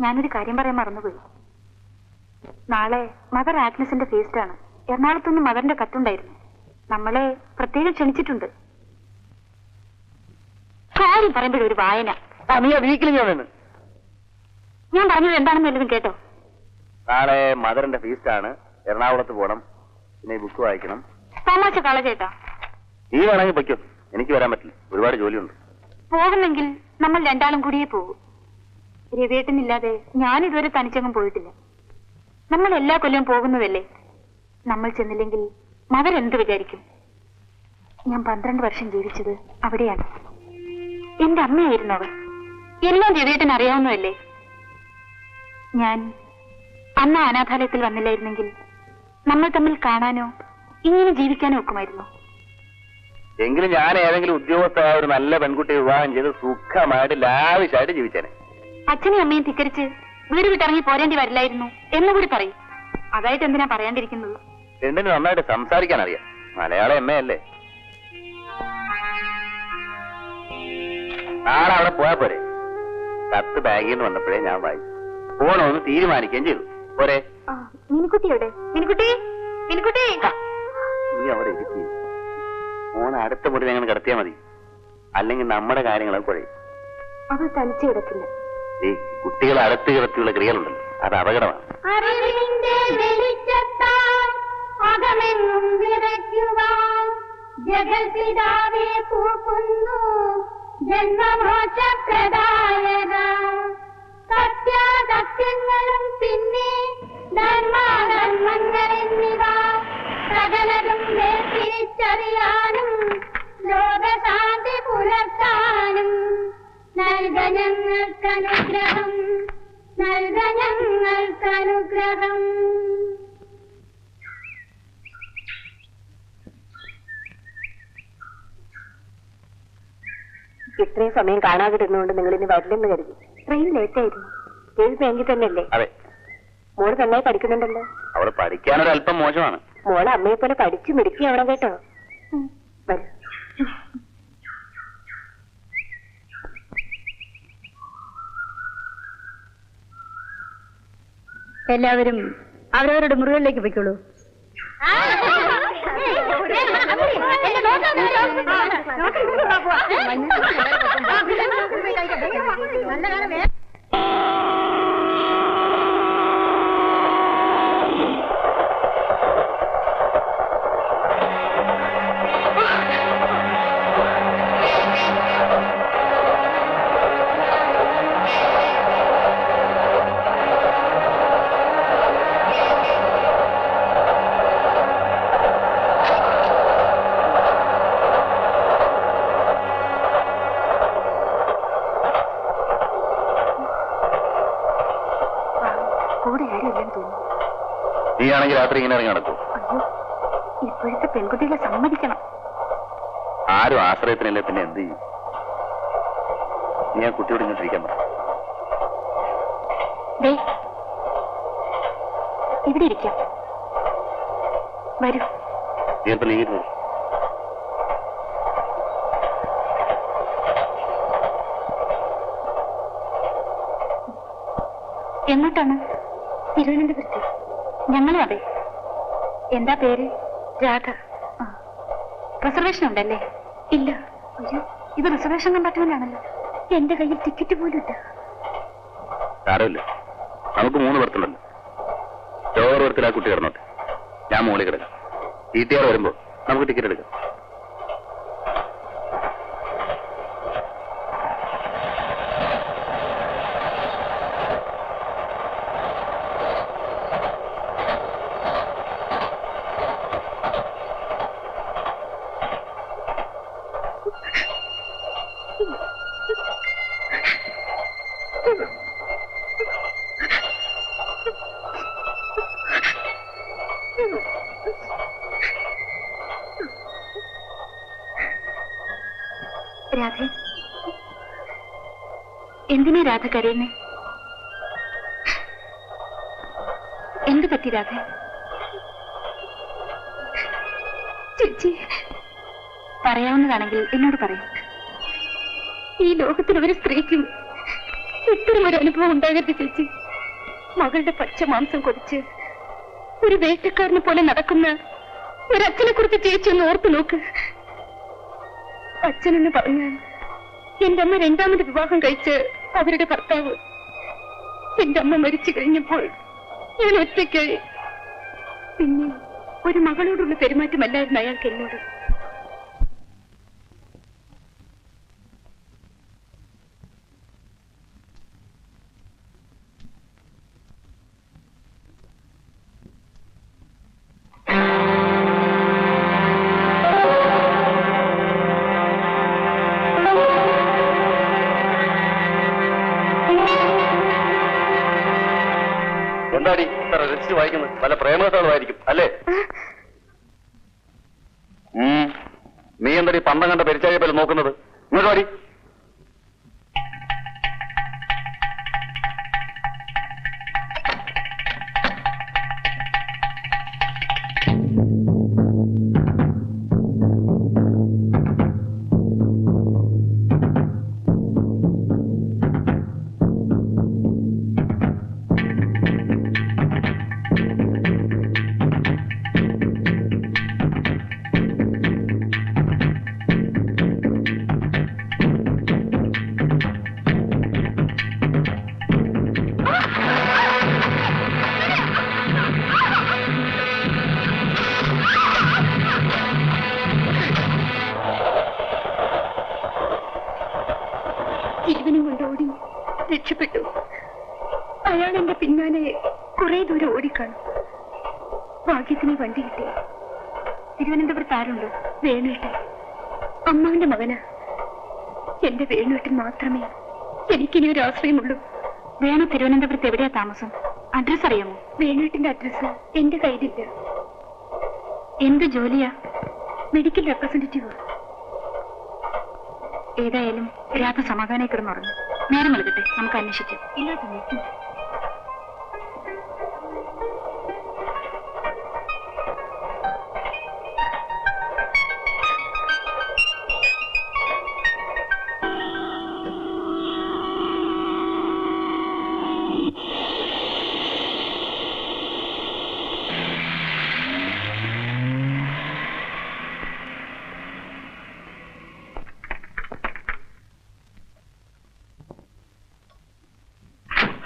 ഞാനൊരു കാര്യം പറയാൻ മറന്നുപോയി. നാളെ മദർ ആഗ്നസിന്റെ ഫീസ്റ്റ് ആണ്. എറണാകുളത്തുനിന്ന് മദറിന്റെ കത്തുണ്ടായിരുന്നു. നമ്മളെ പ്രത്യേകം ക്ഷണിച്ചിട്ടുണ്ട്. കാര്യം പറയുമ്പോഴൊരു വായന. ആ നീ വീക്കിൽ ഞാൻ ഞാൻ പറഞ്ഞത് എന്താണെന്ന് വല്ലതും കേട്ടോ? നാളെ മദറിന്റെ ഫീസ്റ്റ് ആണ്. എറണാകുളത്ത് പോകണം പിന്നെ ബുക്ക് വായിക്കണം. തമാശ കള ചേട്ടാ. നീ വേണമെങ്കിൽ പൊയ്ക്കോ. എനിക്ക് വരാൻ പറ്റില്ല. ഒരുപാട് ജോലിയുണ്ട്. പോകുന്നെങ്കിൽ നമ്മൾ രണ്ടാളും കൂടിയേ പോകൂ രവിയേട്ടനില്ലാതെ ഞാൻ ഇതുവരെ തനിച്ചങ്ങും പോയിട്ടില്ല. നമ്മൾ എല്ലാ കൊല്ലവും പോകുന്നതല്ലേ? നമ്മൾ ചെന്നില്ലെങ്കിൽ മകൻ എന്ത് വിചാരിക്കും? ഞാൻ പന്ത്രണ്ട് വർഷം ജീവിച്ചത് അവിടെയാണ്. എന്റെ അമ്മയായിരുന്നു അവർ എല്ലാം രവിയേട്ടൻ അറിയാവുന്നതല്ലേ? ഞാൻ അന്ന് അനാഥാലയത്തിൽ വന്നില്ലായിരുന്നെങ്കിൽ നമ്മൾ തമ്മിൽ കാണാനോ ഇങ്ങനെ ജീവിക്കാനോ ഒക്കുമായിരുന്നു. എങ്കിലും ഞാൻ ഏതെങ്കിലും ഉദ്യോഗസ്ഥ ഒരു നല്ല പെൺകുട്ടിയെ വിവാഹം ചെയ്ത് സുഖമായിട്ട് ലാവിശായിട്ട് ജീവിച്ചേനെ. അച്ഛനെയും അമ്മയും ധിക്കരിച്ച് വീട് വിട്ടിറങ്ങി പോരേണ്ടി വരില്ലായിരുന്നു എന്ന് കൂടി പറയും. അതായിട്ട് എന്തിനാ പറയാണ്ടിരിക്കുന്നത്? രണ്ടിനും നന്നായിട്ട് സംസാരിക്കാൻ അറിയാം. മലയാള അമ്മയല്ലേ? നാളെ അവിടെ പോയാ പോരെ. കത്ത് ബാഗിൽ നിന്ന് വന്നപ്പോഴേ ഞാൻ വായിച്ചു പോണോന്ന് തീരുമാനിക്കുകയും ചെയ്തു. പോരെ. മിനിക്കുട്ടി എവിടെ? മിനിക്കുട്ടി? മിനിക്കുട്ടി? നീ അവിടെ ഇരിക്കും. മോൻ അടുത്ത മുറി ഞങ്ങൾ കിടത്തിയാ മതി. അല്ലെങ്കിൽ നമ്മുടെ കാര്യങ്ങളൊക്കെ കുഴയും അവൾ തനിച്ചു കിടക്കില്ല. ഈ കുട്ടികളെ അടുത്ത് കിടത്തിയുള്ള ക്രിയകളുണ്ടല്ലോ. അത് അപകടമാണ്. ജന്മമോക്ഷപ്രദായക ഇത്രയും സമയം കാണാതിരുന്നുകൊണ്ട് നിങ്ങൾ ഇനി വരില്ലെന്ന് കരുതി. ട്രെയിൻ ലേറ്റ് ആയിരുന്നു ഏഴ് ബാങ്കിൽ തന്നെയല്ലേ? അതെ. മോൾ നന്നായി പഠിക്കുന്നുണ്ടല്ലോ. അവൾ പഠിക്കാനൊരല്പം മോശമാണ്. മോൾ അമ്മയെ പോലെ പഠിച്ചു മിടുക്കിയാവണം കേട്ടോ. വരൂ. എല്ലാവരും അവരവരുടെ മുറികളിലേക്ക് പോയിക്കോളൂ കൂടെ ആണെങ്കിൽ രാത്രി ഇങ്ങനെ ഇറങ്ങി നടക്കും. ഇപ്പോഴത്തെ പെൺകുട്ടികളെ സമ്മതിക്കണം. ആരും ആശ്രയത്തിനല്ലേ പിന്നെ എന്ത് ചെയ്യും? ഞാൻ കുട്ടിയോട് ഇങ്ങോട്ടിരിക്കാൻ പറ. ദേ ഇവിടെ ഇരിക്കാം. വരൂ. നീ ഇപ്പൊ നീങ്ങി എങ്ങോട്ടാണ്? തിരുവനന്തപുരത്ത്? ഞങ്ങളും അതെ. എന്താ പേര്? രാധ. റിസർവേഷൻ ഉണ്ടല്ലേ? ഇല്ല. അയ്യോ ഇത് റിസർവേഷൻ കമ്പാർട്ട്മെന്റാണല്ലോ എന്റെ കയ്യിൽ ടിക്കറ്റ് പോലും ഇല്ല. സാരമില്ല നമുക്ക് മൂന്ന് പേർക്കുണ്ടല്ലോ ലോവർ ബർത്തിൽ ആ കുട്ടി കിടന്നോട്ടെ. ഞാൻ മുകളിൽ കിടക്കാം. വീട്ടുകാർ വരുമ്പോ നമുക്ക് ടിക്കറ്റ് എടുക്കാം. രാധ. എന്തിനാ രാധ കരയുന്നേ? എന്ത് പറ്റി രാധ? ചേച്ചി പറയാവുന്നതാണെങ്കിൽ എന്നോട് പറയൂ. ഈ ലോകത്തിൽ ഒരു സ്ത്രീക്കും ഇത്തരം ഒരു അനുഭവം ഉണ്ടാകരുത് ചേച്ചി. മകളുടെ പച്ച മാംസം കൊതിച്ച് ഒരു വേട്ടക്കാരനെ പോലെ നടക്കുന്ന ഒരച്ഛനെ കുറിച്ച് ചേച്ചി ഒന്ന് ഓർത്തു നോക്ക്. അച്ഛനെന്ന് പറഞ്ഞാൽ എന്റെ അമ്മ രണ്ടാമത് വിവാഹം കഴിച്ച് അവരുടെ ഭർത്താവ് എന്റെ അമ്മ മരിച്ചു കഴിഞ്ഞപ്പോൾ ഞാൻ ഒറ്റയ്ക്കായി. പിന്നെ ഒരു മകളോടുള്ള പെരുമാറ്റമല്ലായിരുന്നു അയാൾക്ക് എന്നോട്. രസിച്ച് വായിക്കുന്നത് പല പ്രേമകഥകളുമായിരിക്കും അല്ലേ. നീ എന്തടി പന്തം കണ്ട പെരിച്ചായ പോലെ നോക്കുന്നത്. ഇങ്ങോട്ട് രക്ഷപ്പെട്ടു. അയാൾ എന്റെ പിന്നാലെ കുറെ ദൂരം ഓടിക്കാണും. ഭാഗ്യത്തിന് വണ്ടി കിട്ടി. തിരുവനന്തപുരത്ത് ആരുണ്ടോ? വേണുട്ടൻ. അമ്മാവിന്റെ മകനാ. എന്റെ വേണുവേട്ടൻ മാത്രമേ എനിക്കിനി ഒരു ആശ്രയമുള്ളൂ. വേണു തിരുവനന്തപുരത്ത് എവിടെയാ താമസം? അഡ്രസ് അറിയാമോ? വേണുവേട്ടന്റെ അഡ്രസ് എന്റെ കയ്യിലില്ല. എന്ത് ജോലിയാ? മെഡിക്കൽ റെപ്രസെന്റേറ്റീവ് ഏതായാലും രാത്രി സമാധാനം കിടന്നുറങ്ങും. നേരം വെളുക്കട്ടെ നമുക്ക് അന്വേഷിക്കാം. ഇല്ലാത്ത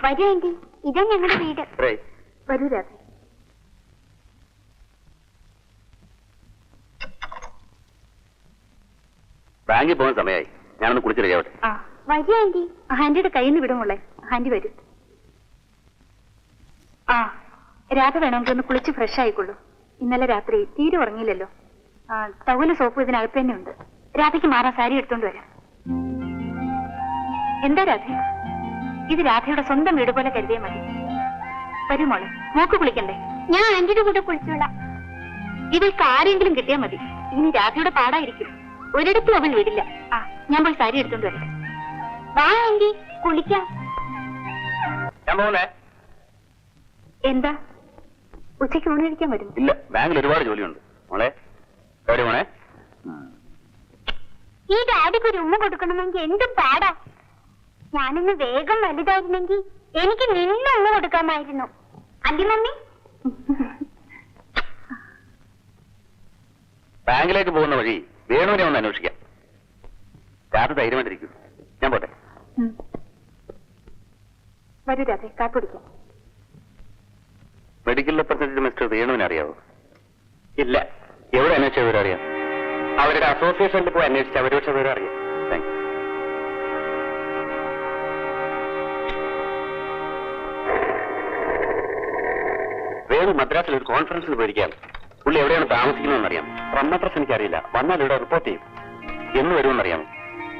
വരൂ ആന്റി ഇതാ ഞങ്ങളുടെ വീട്. വരൂ രാധ. ബാങ്കിൽ പോകുന്ന സമയമായി ഞാനൊന്ന് കുളിച്ച് റെഡിയാവട്ടെ ആ വരൂ ആന്റി ആന്റിയുടെ കയ്യിൽ നിന്ന് വിടുമുള്ളേ ആന്റി വരും. ആ രാധ വേണമെങ്കിൽ ഒന്ന് കുളിച്ച് ഫ്രഷ് ആയിക്കൊള്ളൂ. ഇന്നലെ രാത്രി തീരെ ഉറങ്ങിയില്ലല്ലോ. ആ ടവൽ സോപ്പ് ഇതിനകത്ത് തന്നെ ഉണ്ട്. രാധയ്ക്ക് മാറാൻ സാരി എടുത്തോണ്ട് വരാം. എന്താ രാധ? ഇത് രാധയുടെ സ്വന്തം വീട് പോലെ കരുതിയാൽ മതി. വരൂ മൂക്ക് മോക്ക് കുളിക്കണ്ടേ? ഞാൻ ആന്റിയുടെ കൂടെ കുളിച്ചോളാം. ഇവൾക്ക് ആരെങ്കിലും കിട്ടിയാൽ മതി. ഇനി രാധയുടെ പാടായിരിക്കും. ഒരിടത്തും അവൻ വിടില്ല. ആ ഞാൻ പോയി സാരി എടുത്തോണ്ട് വരാം വാ ആന്റി കുളിക്കാം. എന്താ? ഉച്ചയ്ക്ക് ഊണ് കഴിക്കാൻ വരും ഇല്ല ബാങ്കിൽ ഒരുപാട് ജോലിയുണ്ട്. മോളെ മോളെ. ഈ ഡാഡിക്ക് ഒരു ഉമ്മ കൊടുക്കണമെങ്കിൽ എന്തും പാടാ. ഞാനൊന്ന് വേഗം വലുതായിരുന്നെങ്കിൽ എനിക്ക് നിന്നൊന്ന് കൊടുക്കാമായിരുന്നു. അല്ലേ മമ്മി? ബാങ്കിലേക്ക് പോകുന്ന വഴി വേണുവിനെ ഒന്ന് അന്വേഷിക്കാം. രാത്രി ധൈര്യമായിട്ടിരിക്കും ഞാൻ പോട്ടെ. വരൂ രാധേ കാപ്പി കുടിക്കാം. മെഡിക്കൽ റെപ്രസെന്റേറ്റീവ് മിസ്റ്റർ വേണുവിനെ അറിയാവോ? ഇല്ല. എവിടെ അന്വേഷിച്ച വിവരം അറിയാം? അവരുടെ അസോസിയേഷനിൽ പോയി അന്വേഷിച്ച അവരോട് വിവരം അറിയാം. വേണു മദ്രാസിൽ ഒരു കോൺഫറൻസിൽ പോയിരിക്കാം പുള്ളി എവിടെയാണ് താമസിക്കുന്നതെന്ന് അറിയാം ഫ്രം അഡ്രസ് എനിക്കറിയില്ല. വന്നാൽ ഇവിടെ റിപ്പോർട്ട് ചെയ്യും. എന്ന് വരുമെന്നറിയാം.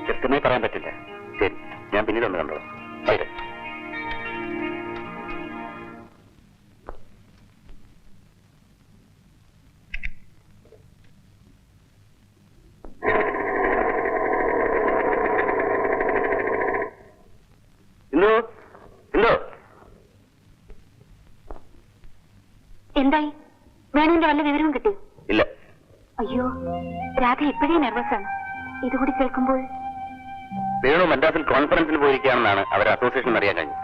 കൃത്യമായി പറയാൻ പറ്റില്ല. ശരി. ഞാൻ പിന്നീട് ഒന്ന് കണ്ടോളാം. എന്തായി? വേണുവിന്റെ വല്ല വിവരവും കിട്ടി? ഇല്ല. അയ്യോ രാധ ഇപ്പോഴേ നെർവസ് ആണ്. ഇതുകൂടി കേൾക്കുമ്പോൾ വേണു മദ്രാസിൽ കോൺഫറൻസിന് പോയിരിക്കുകയാണെന്നാണ് അവർ അസോസിയേഷൻ അറിയാൻ കഴിഞ്ഞു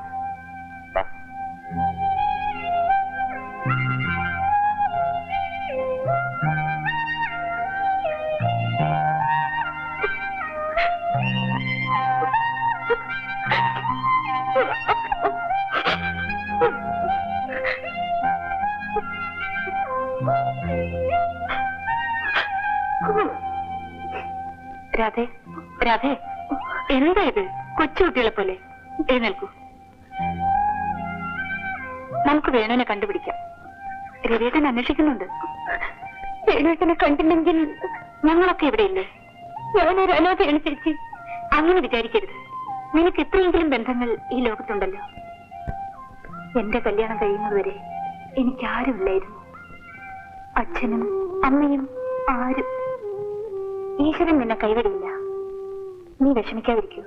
ഇത് കൊച്ചുകുട്ടികളെ പോലെ. എഴുന്നേൽക്കൂ. നമുക്ക് വേണുവിനെ കണ്ടുപിടിക്കാം. രവിയേട്ടൻ അന്വേഷിക്കുന്നുണ്ട്. വേണുവേട്ടനെ കണ്ടില്ലെങ്കിൽ ഞങ്ങളൊക്കെ ഇവിടെയില്ലേ ഞാനൊരു അനാഥയാണ് ചേച്ചി. അങ്ങനെ വിചാരിക്കരുത്. നിനക്ക് എത്രയെങ്കിലും ബന്ധങ്ങൾ ഈ ലോകത്തുണ്ടല്ലോ. എന്റെ കല്യാണം കഴിയുന്നതുവരെ എനിക്കാരുമില്ലായിരുന്നു. അച്ഛനും അമ്മയും ആരും. ഈശ്വരൻ നിന്നെ കൈവിടില്ല. നീ വിഷമിക്കാതിരിക്കൂ.